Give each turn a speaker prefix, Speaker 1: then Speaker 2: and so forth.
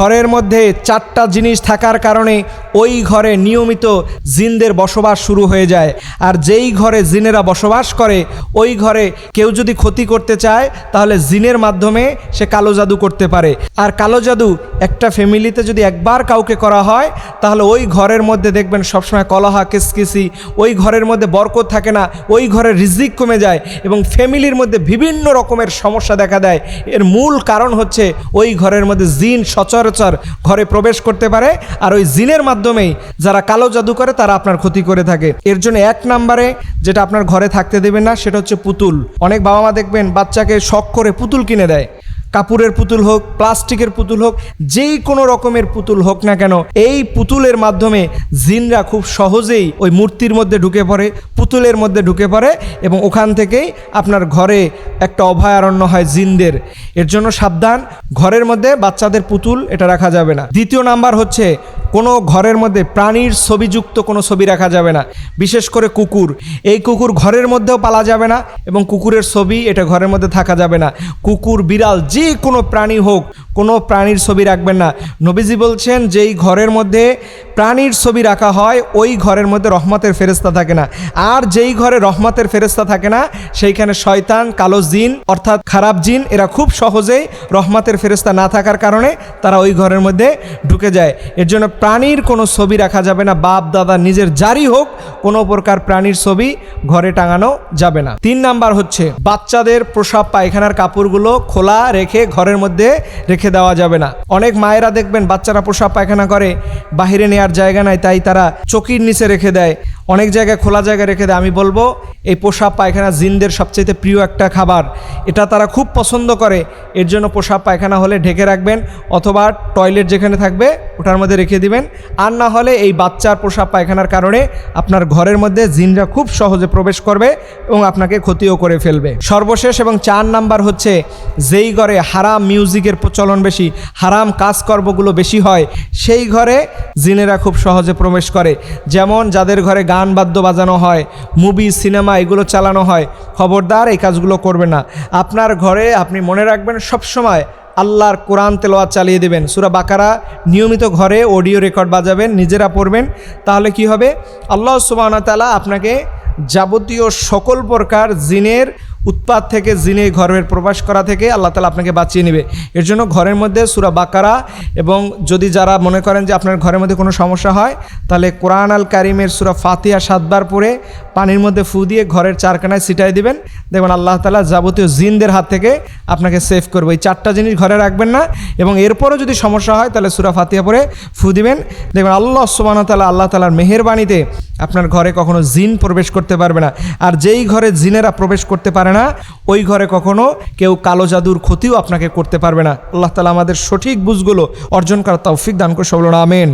Speaker 1: ঘরের মধ্যে চারটা জিনিস থাকার কারণে ওই ঘরে নিয়মিত জিনদের বসবাস শুরু হয়ে যায়। আর যেই ঘরে জিনেরা বসবাস করে, ওই ঘরে কেউ যদি ক্ষতি করতে চায়, তাহলে জিনের মাধ্যমে সে কালো জাদু করতে পারে। আর কালো জাদু একটা ফ্যামিলিতে যদি একবার কাউকে করা হয়, তাহলে ওই ঘরের মধ্যে দেখবেন সবসময় কলহা, কিসকিসি, ওই ঘরের মধ্যে বরকত থাকে না, ওই ঘরের রিজিক কমে যায় এবং ফ্যামিলির মধ্যে বিভিন্ন রকমের সমস্যা দেখা দেয়। এর মূল কারণ হচ্ছে ওই ঘরের মধ্যে জিন সচরাচর ঘরে প্রবেশ করতে পারে আর ওই জিনের মাধ্যমেই যারা কালো জাদু করে তারা আপনার ক্ষতি করে থাকে। এর জন্য এক নাম্বারে যেটা আপনার ঘরে থাকতে দেবেন না, সেটা হচ্ছে পুতুল। অনেক বাবা মা দেখবেন বাচ্চাকে শখ করে পুতুল কিনে দেয়। কাপড়ের পুতুল হোক, প্লাস্টিকের পুতুল হোক, যেই কোনো রকমের পুতুল হোক না কেন, এই পুতুলের মাধ্যমে জিনরা খুব সহজেই ওই মূর্তির মধ্যে ঢুকে পড়ে, পুতুলের মধ্যে ঢুকে পড়ে এবং ওখান থেকেই আপনার ঘরে একটা অভয়ারণ্য হয় জিনদের। এর জন্য সাবধান, ঘরের মধ্যে বাচ্চাদের পুতুল এটা রাখা যাবে না। দ্বিতীয় নাম্বার হচ্ছে কোনো ঘরের মধ্যে প্রাণীর ছবিযুক্ত কোনো ছবি রাখা যাবে না। বিশেষ করে কুকুর। এই কুকুর ঘরের মধ্যেও পালা যাবে না এবং কুকুরের ছবি এটা ঘরের মধ্যে থাকা যাবে না। কুকুর, বিড়াল, যে কোনো প্রাণী হোক, কোনো প্রাণীর ছবি রাখবেন না। নবীজি বলছেন, যেই ঘরের মধ্যে প্রাণীর ছবি রাখা হয়, ওই ঘরের মধ্যে রহমতের ফেরেস্তা থাকে না। আর যেই ঘরে রহমতের ফেরেস্তা থাকে না, সেইখানে শয়তান, কালো জিন, অর্থাৎ খারাপ জিন, এরা খুব সহজেই রহমতের ফেরেস্তা না থাকার কারণে তারা ওই ঘরের মধ্যে ঢুকে যায়। এর জন্য প্রাণীর কোনো ছবি রাখা যাবে না, বাপ, দাদা, নিজের জারি হোক কোনো প্রকার প্রাণীর ছবি ঘরে টাঙানো যাবে না। তিন নাম্বার হচ্ছে, বাচ্চাদের প্রসাব পায়খানার কাপড়গুলো খোলা রেখে ঘরের মধ্যে রেখে দেওয়া যাবে না। অনেক মায়েরা দেখবেন বাচ্চারা প্রসাব পায়খানা করে, বাহিরে নেওয়ার জায়গা নাই, তাই তারা চকির নিচে রেখে দেয়। অনেক জায়গায় খোলা জায়গায় রেখে দেয়। আমি বলব, এই পোশাক পায়খানা জিনদের সবচেয়ে প্রিয় একটা খাবার। এটা তারা খুব পছন্দ করে। এর জন্য পোশাক পায়খানা হলে ঢেকে রাখবেন অথবা টয়লেট যেখানে থাকবে, ওটার মধ্যে রেখে দিবেন। আর না হলে এই বাচ্চার পোশাক পায়খানার কারণে আপনার ঘরের মধ্যে জিনরা খুব সহজে প্রবেশ করবে এবং আপনাকে ক্ষতিও করে ফেলবে। সর্বশেষ এবং চার নাম্বার হচ্ছে, যেই ঘরে হারাম মিউজিকের প্রচলন বেশি, হারাম কাজকর্মগুলো বেশি হয়, সেই ঘরে জিনেরা খুব সহজে প্রবেশ করে। যেমন যাদের ঘরে গান বাদ্য বাজানো হয়, মুভি, সিনেমা এগুলো চালানো হয়। খবরদার, এই কাজগুলো করবে না। আপনার ঘরে আপনি মনে রাখবেন সবসময় আল্লাহর কোরআন তেলোয়াত চালিয়ে দেবেন। সুরা বাকারা, নিয়মিত ঘরে অডিও রেকর্ড বাজাবেন, নিজেরা পড়বেন। তাহলে কি হবে? আল্লাহ সুবাহ তালা আপনাকে যাবতীয় সকল প্রকার জিনের উৎপাত থেকে, জিনে ঘরের প্রবেশ করা থেকে আল্লাহ তালা আপনাকে বাঁচিয়ে নেবে। এর জন্য ঘরের মধ্যে সুরা বাকারা এবং যদি যারা মনে করেন যে আপনার ঘরের মধ্যে কোনো সমস্যা হয়, তাহলে কোরআন আল কারিমের সুরা ফাতিয়া সাতবার পরে পানির মধ্যে ফু দিয়ে ঘরের চারখানায় ছিটাই দিবেন। দেখবেন আল্লাহ তালা যাবতীয় জিনদের হাত থেকে আপনাকে সেভ করবে। এই চারটা জিনিস ঘরে রাখবেন না এবং এরপরও যদি সমস্যা হয়, তাহলে সুরা ফাতিয়া পরে ফু দিবেন। দেখবেন আল্লাহ সুবাহ তালা আল্লাহ তালার মেহেরবাণীতে আপনার ঘরে কখনো জিন প্রবেশ করতে পারবে না। আর যেই ঘরে জিনেরা প্রবেশ করতে পারে না, ওই ঘরে কখনো কেউ কালো জাদুর ক্ষতিও আপনাকে করতে পারবে না। আল্লাহ তালা আমাদের সঠিক বুঝগুলো অর্জন করার তৌফিক দান করে সবল আমেন।